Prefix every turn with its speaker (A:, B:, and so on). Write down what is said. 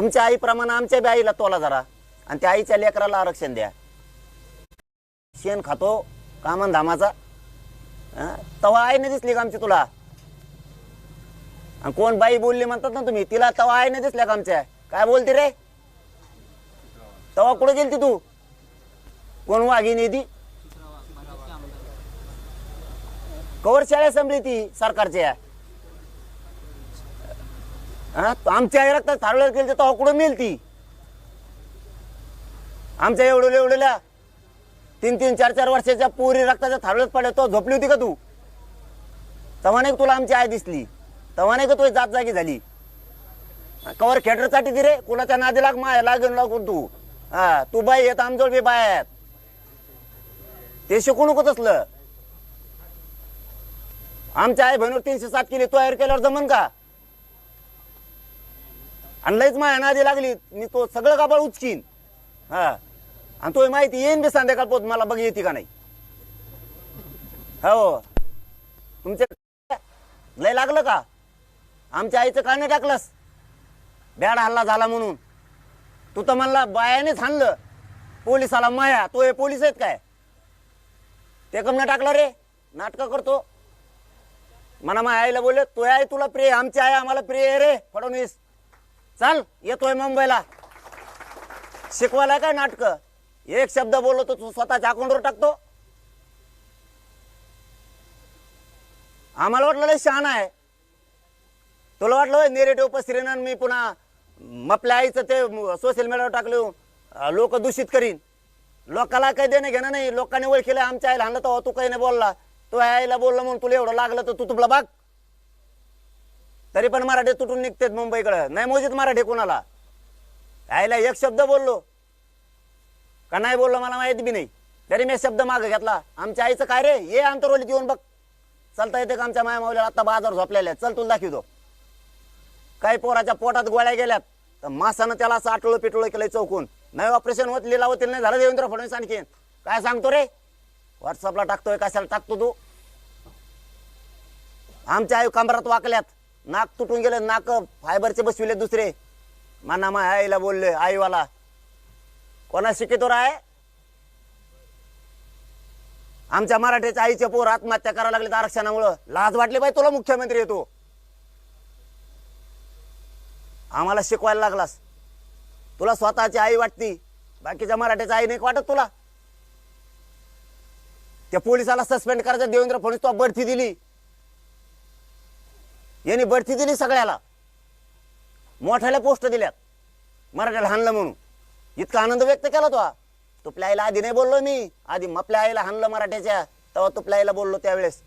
A: तुमच्या आईप्रमाणे आमच्या बी आईला तोला जरा आणि त्या आईच्या लेकराला आरक्षण द्या. शेण खातो कामन धामाचा. तवा आई नाही दिसली का आमची तुला? आणि कोण बाई बोलली म्हणतात ना तुम्ही तिला तवा आई नाही दिसल्या का आमच्या? काय बोलते रे? तवा कुठे गेलती तू? कोण वाघिणी ती? कवर शाळा संपली ती सरकारच्या. हा? आमच्या आई रक्तात थारवलं केली तर कुठं मिळेल ती? आमच्या एवढं एवढ्याला तीन तीन चार चार वर्षाच्या पोरी रक्ताच्या थारवत पडल्या तो झोपली होती का तू? तेव्हा नाही का तुला आमची आई दिसली? तेव्हा नाही का तुझी जात जागी झाली? कवर खेटरसाठी ती रे कुणाच्या नादी लाग माय लागून लागून तू. हा तू बाई येत आमजोड बी बाय आहेत. ते शिकू नको तसलं. आमच्या आई बहिणीवर तीनशे सात केली तयार केल्यावर जमन का? आणि लईच माया नादी लागली. मी तो सगळं कापड उचकीन. हा. आणि तो माहिती येईन बी संध्याकाळ पोत मला बघ येते का नाही. हो. तुमच्या लय लागलं का? आमच्या आईचं का नाही टाकलंस. बॅड हल्ला झाला म्हणून. तू तर म्हणला बायानेच हाणलं. पोलिसाला माया तो हे पोलीस आहेत काय? ते कम टाकलं रे. नाटकं करतो. मना माझ्या आईला बोलले तो आहे तुला प्रिय आमची आई आम्हाला प्रिय आहे रे फडणवीस. चाल येतोय मुंबईला. शिकवायला काय नाटक? एक शब्द बोललो तर तू स्वतःच्या अकाउंटवर टाकतो. आम्हाला वाटलं लय शहाणा आहे. तुला वाटलं नेरेटिव्ह पसरेन मी पुन्हा आपल्या आईचं ते सोशल मीडियावर टाकलं लोक दूषित करीन. लोकाला काही देणं घेणं नाही. लोकांनी ओळखीला आमच्या आईला हाणलं तर तू काही नाही बोलला. तू आईला बोलला म्हणून तुला एवढं लागलं तर तू तुला बघ. तरी पण मराठी तुटून निघतेत मुंबईकडं. नाही मोजित मराठी कोणाला? आईला एक शब्द बोललो. का नाही बोललो मला माहिती बी नाही. तरी मी शब्द मागं घेतला. आमच्या आईचं काय रे? ये आंतरवलीत येऊन बघ. चलता येते का आमच्या माया माऊलीला? आता बाजार झोपलेल्या चल तुला दाखवतो. काही पोराच्या पोटात गोळ्या गेल्यात. तर मासानं त्याला असं आटोळं पिटोळं केलंय चौकून. नाही ऑपरेशन होत लिलावतील नाही झालं देवेंद्र फडणवीस आणखीन. काय सांगतो रे? व्हॉट्सअपला टाकतोय कशाला टाकतो तू? आमच्या आई कमरात वाकल्यात. नाक तुटून गेले नाक फायबरचे बसविले दुसरे. माना मा आईला बोलले आईवाला कोणा शिकितो आहे आमच्या मराठीच्या आईचे पोर आत्महत्या करायला लागले आरक्षणामुळं. लाज वाटली बाई तुला मुख्यमंत्री येतो आम्हाला शिकवायला लागलास. तुला स्वतःची आई वाटती. बाकीच्या मराठीच्या आई नाही वाटत तुला. त्या पोलिसाला सस्पेंड करायचं देवेंद्र फडणवीस तो बढती दिली. यांनी बढती दिली सगळ्याला. मोठ्याला पोस्ट दिल्यात. मराठ्याला हाणलं म्हणून. इतका आनंद व्यक्त केला तो तुपल्या आईला आधी नाही बोललो मी. आधी मपल्या आईला हाणलं मराठ्याच्या. तेव्हा तुपल्या आईला बोललो त्यावेळेस.